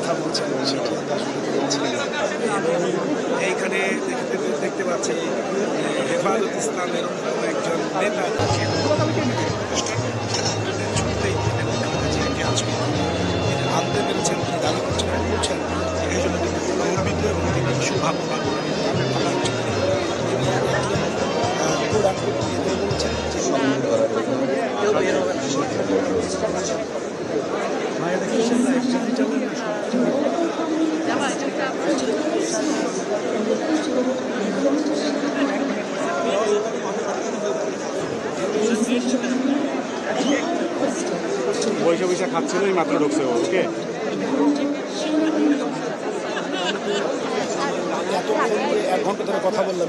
কথা বলছেন এইখানে দেখতে পাচ্ছি হেফাজত ইসলামের একজন নেতা ছুটতেই তিনি আনতে পেরেছেন তিনি দাবি করছেন করছেন। এই জন্য তিনি গর্বিত এবং তিনি বৈশা বৈশা খাচ্ছিল এই মাত্র ঢুকছে ওকে? এক ঘণ্টা ধরে কথা বললাম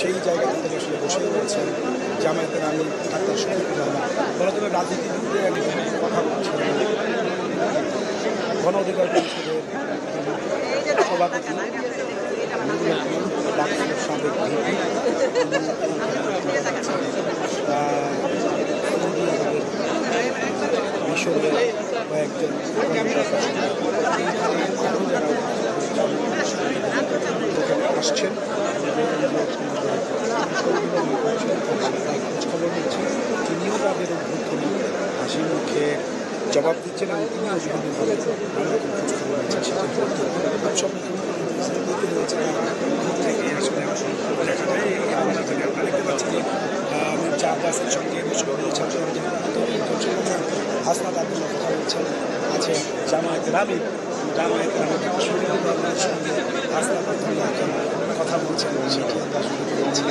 সেই জায়গা থেকে আসলে বসে রয়েছেন জামায়াতের আমি ডাক্তার বলা যাবে রাজনীতিবিদদের একজন কথা বলছেন। গণ অধিকার পরিষদের সভাপতি কয়েকজন আসছেন। তিনিও তাদের অভ্যুত্থানে হাসি মুখে জবাব দিচ্ছেন এবং নানা রকম খোঁজখবর নিচ্ছেন সেটা আমি চার দাসের সঙ্গে বিশ্ববিদ্যালয় ছাত্র হাসনাত আব্দুল্লাহ কথা বলছেন আছে। জামায়াতের আমির জামায়াতের শরীফুর রহমানের সঙ্গে এখন কথা বলছেন, সেটি আমরা শুনতে পাচ্ছি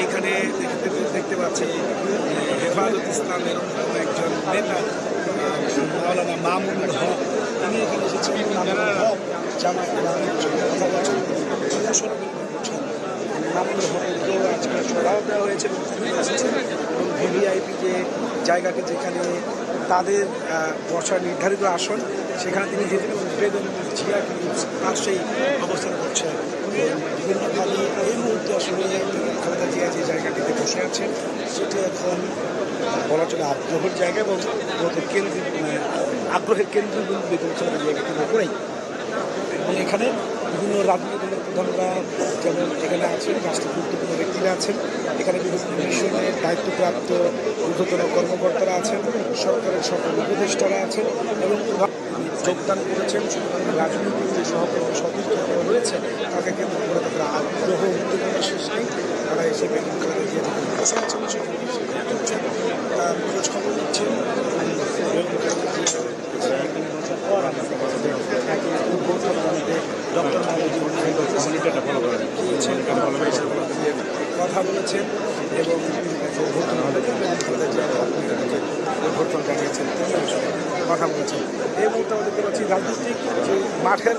এইখানে দেখতে দেখতে পাচ্ছি হেফাজত ইসলামের একজন নেতা মাওলানা মামুনুল হক, তিনি এখানে এসেছেন। মামুনুল হক জামায়াতের আমির কথা বলছেন। মামুনুল হককেও আজকে সরাও দেওয়া হয়েছে ভিভিআইপি যে জায়গাটি যেখানে তাদের বসার নির্ধারিত আসন, সেখানে তিনি যেতেন এবং বেদন জিয়া কিন্তু পাশেই অবস্থান করছেন বিভিন্নভাবে এই মুহূর্তে আসলে খালেদা জিয়া যে জায়গাটিতে বসে আছেন, সেটি এখন বলা চলে আগ্রহের জায়গা এবং ওদের কেন্দ্র মানে আগ্রহের কেন্দ্রীয় জিয়াকে কেন্দ্র করেই এবং এখানে বিভিন্ন রাজনৈতিক দলের প্রধানরা যেমন এখানে আছেন রাষ্ট্র গুরুত্বপূর্ণ ব্যক্তিরা আছেন, এখানে বিভিন্ন মিশনের দায়িত্বপ্রাপ্ত ঊর্ধ্বতন কর্মকর্তারা আছেন, সরকারের সকল উপদেষ্টারা আছেন এবং যোগদান করেছেন রাজনৈতিক যে সহকর্মী সতীর্থরা রয়েছে তাকে কেন্দ্র করে তাদের আগ্রহ, উদ্দীপনা শেষ নেই তারা এসে জিয়া যেখানে বসে আছেন সেখানে সেখানে করছেন তার খোঁজ খবর নিচ্ছেন বেগম খালেদা জিয়া এখানে বসার পর আমাদের কাছে একই উদ্বোধন কথা বলেছেন এবং কথা বলেছেন। এবং দেখতে পাচ্ছি রাজনৈতিক মাঠের